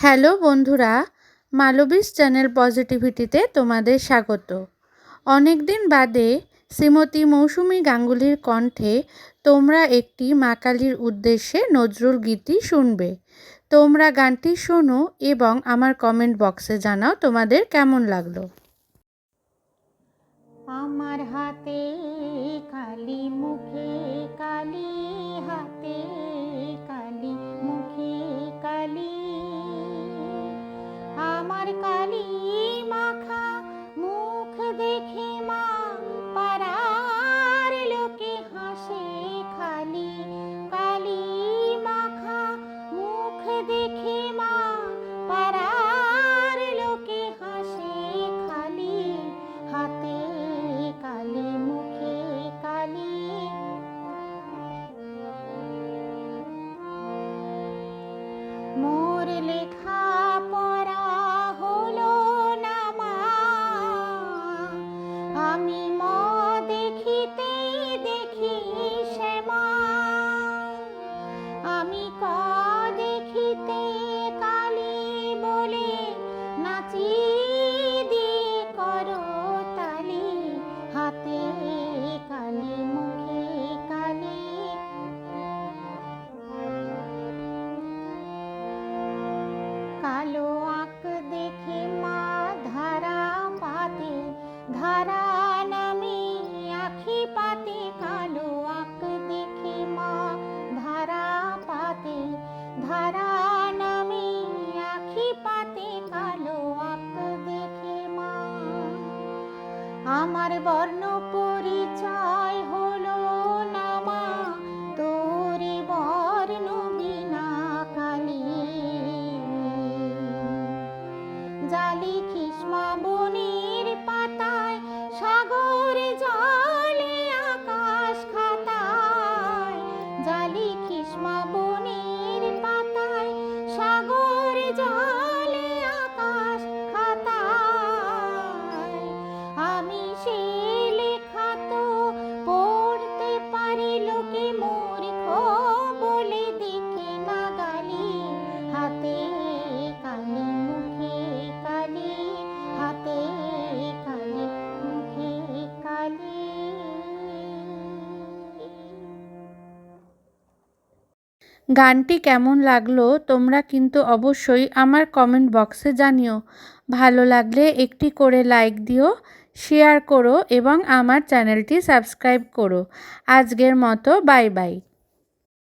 Hello বন্ধুরা, মালবিস channel পজিটিভিটিতে তোমাদের স্বাগত। অনেক দিন বাদে শ্রীমতী মৌসুমি গাঙ্গুলির কণ্ঠে তোমরা একটি মা কালীর উদ্দেশ্যে নজরুল গীতি শুনবে। তোমরা গানটি শোনো এবং আমার কমেন্ট বক্সে জানাও তোমাদের কেমন লাগল। আমার হাতে আমি দেখিতে আমার বর্ণ পরিচয় হলো না মা, তোরে বর্ণ বিনা কালী। জালি খিসমা বনের পাতায়, সাগর জলে আকাশ খাতায়। জালি খিসমা বনের পাতায়, সাগর জলে গানটি কেমন লাগল তোমরা কিন্তু অবশ্যই আমার কমেন্ট বক্সে জানিও। ভালো লাগলে একটি করে লাইক দিও শেয়ার করো এবং আমার চ্যানেলটি সাবস্ক্রাইব করো। আজকের মতো বাই বাই